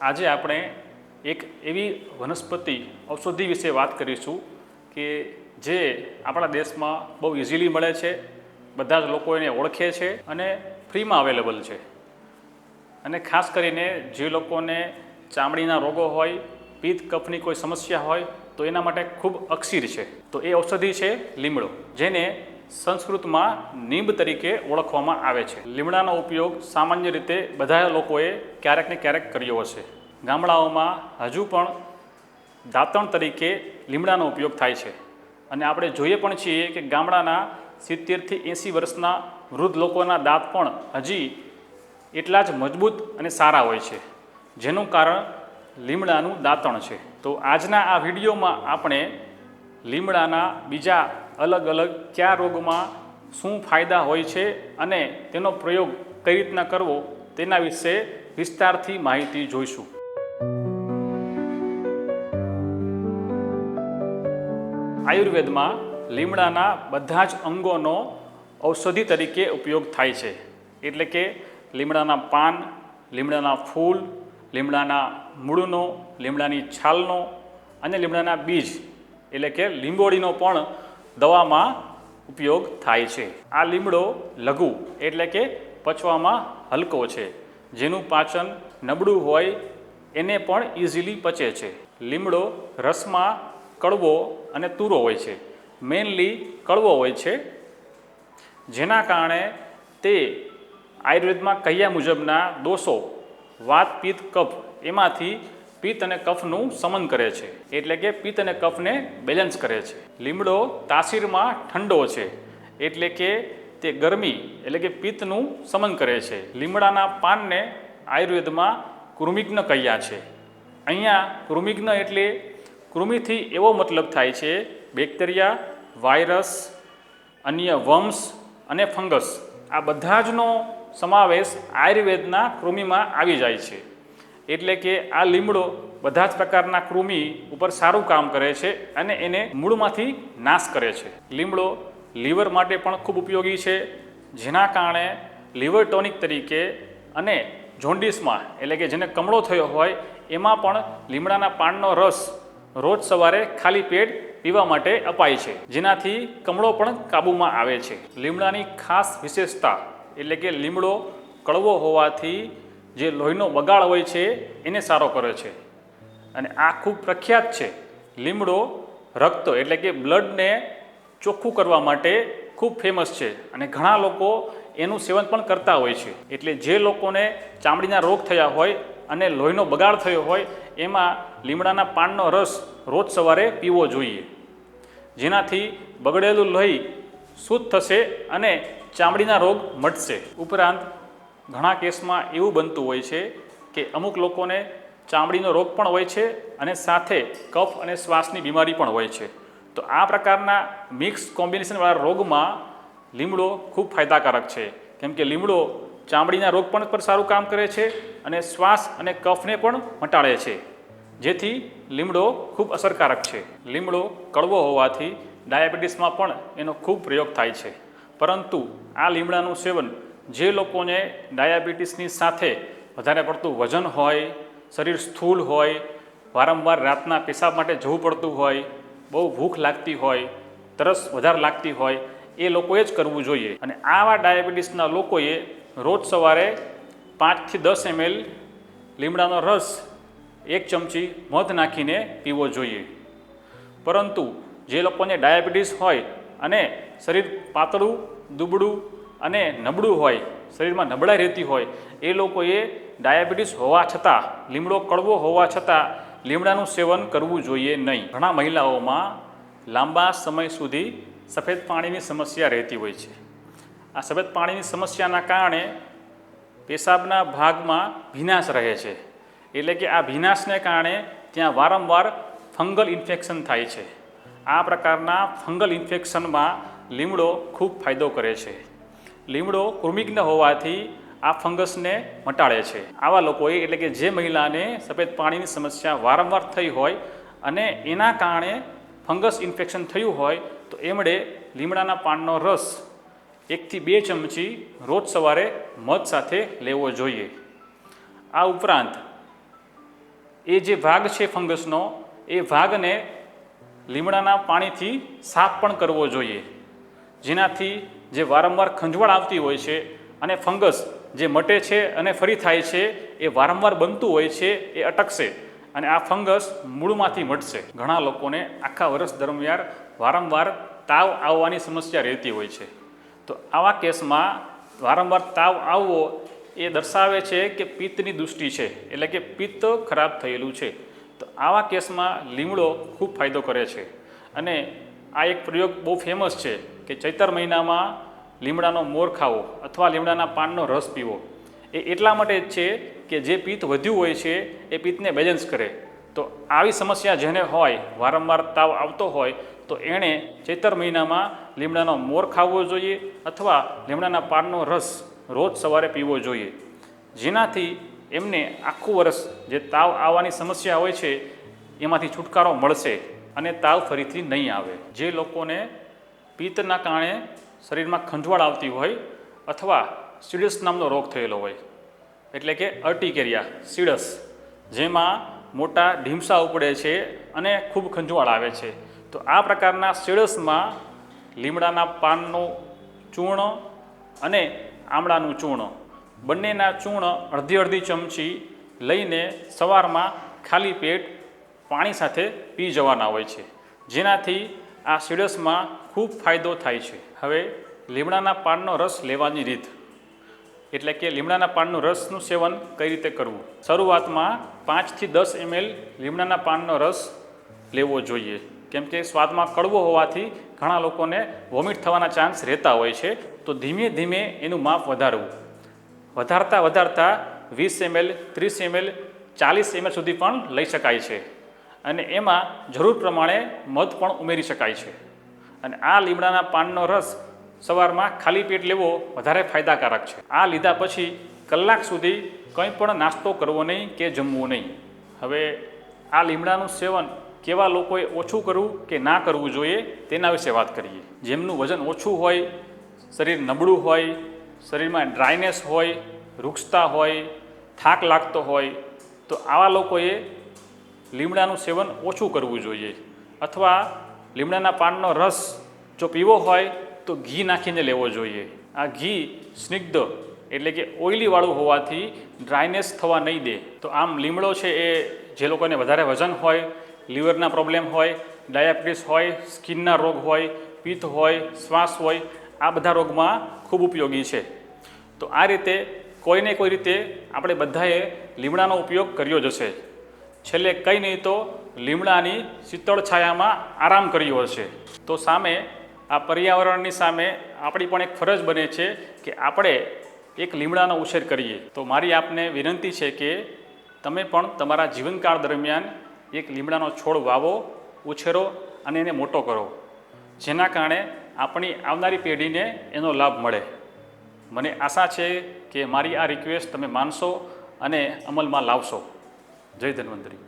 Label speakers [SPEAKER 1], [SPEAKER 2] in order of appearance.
[SPEAKER 1] આજે આપણે એક એવી વનસ્પતિ ઔષધિ વિશે વાત કરીશું કે જે આપણા દેશમાં બહુ ઇઝીલી મળે છે, બધા જ લોકો એને ઓળખે છે અને ફ્રીમાં અવેલેબલ છે. અને ખાસ કરીને જે લોકોને ચામડીના રોગો હોય, પિત્ત કફની કોઈ સમસ્યા હોય, તો એના માટે ખૂબ અક્ષીર છે. તો એ ઔષધિ છે લીમડો, જેને સંસ્કૃતમાં નીંબ તરીકે ઓળખવામાં આવે છે. લીમડાનો ઉપયોગ સામાન્ય રીતે બધા લોકોએ ક્યારેક ને ક્યારેક કર્યો હશે. ગામડાઓમાં હજુ પણ દાંતણ તરીકે લીમડાનો ઉપયોગ થાય છે. અને આપણે જોઈએ પણ છીએ કે ગામડાના સિત્તેરથી એંસી વર્ષના વૃદ્ધ લોકોના દાંત પણ હજી એટલા જ મજબૂત અને સારા હોય છે. જેનું કારણ લીમડાનું દાંતણ છે. તો આજના આ વિડીયોમાં આપણે લીમડાના બીજા અલગ અલગ કયા રોગમાં શું ફાયદા હોય છે અને તેનો પ્રયોગ કઈ રીતના કરવો તેના વિશે વિસ્તારથી માહિતી જોઈશું. આયુર્વેદમાં લીમડાના બધા જ અંગોનો ઔષધિ તરીકે ઉપયોગ થાય છે. એટલે કે લીમડાના પાન, લીમડાના ફૂલ, લીમડાના મૂળનો, લીમડાની છાલનો અને લીમડાના બીજ એટલે કે લીંબોળીનો પણ દવામાં ઉપયોગ થાય છે. આ લીમડો લઘુ એટલે કે પચવામાં હલકો છે. જેનું પાચન નબળું હોય એને પણ ઇઝીલી પચે છે. લીમડો રસમાં કડવો અને તુરો હોય છે. મેઇનલી કડવો હોય છે. જેના કારણે તે આયુર્વેદમાં કહ્યા મુજબના દોષો વાત પિત્ત કફ એમાંથી પિત્ત અને કફનું સમન કરે છે. એટલે કે પિત્ત અને કફને બેલેન્સ કરે છે. લીમડો તાસીરમાં ઠંડો છે. એટલે કે તે ગરમી, એટલે કે પિત્તનું સમન કરે છે. લીમડાના પાનને આયુર્વેદમાં કૃમિગ્ન કહ્યા છે. અહીંયા કૃમિગ્ન એટલે કૃમિથી એવો મતલબ થાય છે, બેક્ટેરિયા, વાયરસ, અન્ય વમ્સ અને ફંગસ. આ બધા જનો સમાવેશ આયુર્વેદના કૃમિમાં આવી જાય છે. એટલે કે આ લીમડો બધા જ પ્રકારના કૃમિ ઉપર સારું કામ કરે છે અને એને મૂળમાંથી નાશ કરે છે. લીમડો લીવર માટે પણ ખૂબ ઉપયોગી છે. જેના કારણે લીવર ટોનિક તરીકે અને જોન્ડિસમાં એટલે કે જેને કમળો થયો હોય, એમાં પણ લીમડાના પાનનો રસ રોજ સવારે ખાલી પેટ પીવા માટે અપાય છે. જેનાથી કમળો પણ કાબૂમાં આવે છે. લીમડાની ખાસ વિશેષતા એટલે કે લીમડો કડવો હોવાથી જે લોહીનો બગાડ હોય છે, એને સારો કરે છે. અને આ ખૂબ પ્રખ્યાત છે. લીમડો, રક્ત એટલે કે બ્લડને ચોખ્ખું કરવા માટે ખૂબ ફેમસ છે અને ઘણા લોકો એનું સેવન પણ કરતા હોય છે. એટલે જે લોકોને ચામડીના રોગ થયા હોય અને લોહીનો બગાડ થયો હોય, એમાં લીમડાના પાનનો રસ રોજ સવારે પીવો જોઈએ. જેનાથી બગડેલું લોહી શુદ્ધ થશે અને ચામડીના રોગ મટશે. ઉપરાંત ઘણા કેસમાં એવું બનતું હોય છે કે અમુક લોકોને ચામડીનો રોગ પણ હોય છે અને સાથે કફ અને શ્વાસની બીમારી પણ હોય છે. તો આ પ્રકારના મિક્સ કોમ્બિનેશનવાળા રોગમાં લીમડો ખૂબ ફાયદાકારક છે. કેમ કે લીમડો ચામડીના રોગ પણ પર સારું કામ કરે છે અને શ્વાસ અને કફને પણ મટાડે છે. જેથી લીમડો ખૂબ અસરકારક છે. લીમડો કડવો હોવાથી ડાયાબિટીસમાં પણ એનો ખૂબ પ્રયોગ થાય છે. પરંતુ આ લીમડાનું સેવન જે લોકોને ડાયાબિટીસની સાથે વધારે પડતું વજન હોય, શરીર સ્થૂળ હોય, વારંવાર રાતના પેશાબ માટે જવું પડતું હોય, બહુ ભૂખ લાગતી હોય, તરસ વધારે લાગતી હોય, એ લોકોએ જ કરવું જોઈએ. અને આવા ડાયાબિટીસના લોકોએ રોજ સવારે પાંચથી દસ એમએલ લીમડાનો રસ એક ચમચી મધ નાખીને પીવો જોઈએ. પરંતુ જે લોકોને ડાયાબિટીસ હોય અને શરીર પાતળું, દુબળું અને નબળું હોય, શરીરમાં નબળાઈ રહેતી હોય, એ લોકોએ ડાયાબિટીસ હોવા છતાં, લીમડો કડવો હોવા છતાં લીમડાનું સેવન કરવું જોઈએ નહીં. ઘણા મહિલાઓમાં લાંબા સમય સુધી સફેદ પાણીની સમસ્યા રહેતી હોય છે. આ સફેદ પાણીની સમસ્યાના કારણે પેશાબના ભાગમાં ભીનાશ રહે છે. એટલે કે આ ભીનાશને કારણે ત્યાં વારંવાર ફંગલ ઇન્ફેક્શન થાય છે. આ પ્રકારના ફંગલ ઇન્ફેક્શનમાં લીમડો ખૂબ ફાયદો કરે છે. લીમડો કૃમિજ્ઞ હોવાથી આ ફંગસને મટાડે છે. આવા લોકોએ એટલે કે જે મહિલાને સફેદ પાણીની સમસ્યા વારંવાર થઈ હોય અને એના કારણે ફંગસ ઇન્ફેક્શન થયું હોય તો એમણે લીમડાના પાનનો રસ એકથી બે ચમચી રોજ સવારે મધ સાથે લેવો જોઈએ. આ ઉપરાંત એ જે ભાગ છે ફંગસનો, એ ભાગને લીમડાના પાણીથી સાફ પણ કરવો જોઈએ. જેનાથી જે વારંવાર ખંજવાળ આવતી હોય છે અને ફંગસ જે મટે છે અને ફરી થાય છે, એ વારંવાર બનતું હોય છે, એ અટકશે. અને આ ફંગસ મૂળમાંથી મટશે. ઘણા લોકોને આખા વર્ષ દરમિયાન વારંવાર તાવ આવવાની સમસ્યા રહેતી હોય છે. તો આવા કેસમાં વારંવાર તાવ આવવો એ દર્શાવે છે કે પિત્તની દૃષ્ટિ છે, એટલે કે પિત્ત ખરાબ થયેલું છે. તો આવા કેસમાં લીમડો ખૂબ ફાયદો કરે છે. અને આ એક પ્રયોગ બહુ ફેમસ છે કે ચૈતર મહિનામાં લીમડાનો મોર ખાવો અથવા લીમડાના પાનનો રસ પીવો. એ એટલા માટે જ છે કે જે પિત્ત વધ્યું હોય છે, એ પિત્તને બેલેન્સ કરે. તો આવી સમસ્યા જેને હોય, વારંવાર તાવ આવતો હોય, તો એણે ચૈતર મહિનામાં લીમડાનો મોર ખાવો જોઈએ અથવા લીમડાના પાનનો રસ રોજ સવારે પીવો જોઈએ. જેનાથી એમને આખું વર્ષ જે તાવ આવવાની સમસ્યા હોય છે, એમાંથી છુટકારો મળશે. અને તાવ ફરીથી નહીં આવે. જે લોકોને પિત્તના કારણે શરીરમાં ખંજવાળ આવતી હોય અથવા સીડસ નામનો રોગ થયેલો હોય, એટલે કે અર્ટિકેરિયા, સીડસ, જેમાં મોટા ઢીમસા ઉપડે છે અને ખૂબ ખંજવાળ આવે છે. તો આ પ્રકારના સીડસમાં લીમડાના પાનનું ચૂર્ણ અને આમળાનું ચૂર્ણ, બંનેના ચૂર્ણ અડધી અડધી ચમચી લઈને સવારમાં ખાલી પેટ પાણી સાથે પી જવાના હોય છે. જેનાથી આ સિડસમાં ખૂબ ફાયદો થાય છે. હવે લીમડાના પાનનો રસ લેવાની રીત. એટલે કે લીમડાના પાનનું રસનું સેવન કઈ રીતે કરવું? શરૂઆતમાં પાંચથી દસ એમએલ લીમડાના પાનનો રસ લેવો જોઈએ. કેમ કે સ્વાદમાં કડવો હોવાથી ઘણા લોકોને વોમિટ થવાના ચાન્સ રહેતા હોય છે. તો ધીમે ધીમે એનું માપ વધારવું. વધારતા વધારતા વીસ એમએલ, ત્રીસ એમએલ, ચાલીસ એમએલ સુધી પણ લઈ શકાય છે. અને એમાં જરૂર પ્રમાણે મધ પણ ઉમેરી શકાય છે. અને આ લીમડાના પાનનો રસ સવારમાં ખાલી પેટ લેવો વધારે ફાયદાકારક છે. આ લીધા પછી કલાક સુધી કંઈ પણ નાસ્તો કરવો નહીં કે જમવું નહીં. હવે આ લીમડાનું સેવન કેવા લોકોએ ઓછું કરવું કે ના કરવું જોઈએ તેના વિશે વાત કરીએ. જેમનું વજન ઓછું હોય, શરીર નબળું હોય, શરીરમાં ડ્રાયનેસ હોય રૂક્ષતા હોય, થાક લાગતો હોય, તો આવા લોકોએ લીમડાનું સેવન ઓછું કરવું જોઈએ. અથવા લીમડાના પાનનો રસ જો પીવો હોય તો ઘી નાખીને લેવો જોઈએ. આ ઘી સ્નિગ્ધ એટલે કે ઓઇલીવાળું હોવાથી ડ્રાયનેસ થવા નહીં દે. તો આમ લીમડો છે એ જે લોકોને વધારે વજન હોય, લીવરના પ્રોબ્લેમ હોય, ડાયાબિટીસ હોય, સ્કિનના રોગ હોય, પિત્ત હોય, શ્વાસ હોય, આ બધા રોગમાં ખૂબ ઉપયોગી છે. તો આ રીતે કોઈને કોઈ રીતે આપણે બધાએ લીમડાનો ઉપયોગ કર્યો જ હશે. છેલ્લે કંઈ નહીં તો લીમડાની શીતળ છાયામાં આરામ કર્યો હશે. તો સામે આ પર્યાવરણની સામે આપણી પણ એક ફરજ બને છે કે આપણે એક લીમડાનો ઉછેર કરીએ. તો મારી આપને વિનંતી છે કે તમે પણ તમારા જીવનકાળ દરમિયાન એક લીમડાનો છોડ વાવો, ઉછેરો અને એને મોટો કરો. જેના કારણે આપણી આવનારી પેઢીને એનો લાભ મળે. મને આશા છે કે મારી આ રિક્વેસ્ટ તમે માનશો અને અમલમાં લાવશો. જય ધન્વંતરી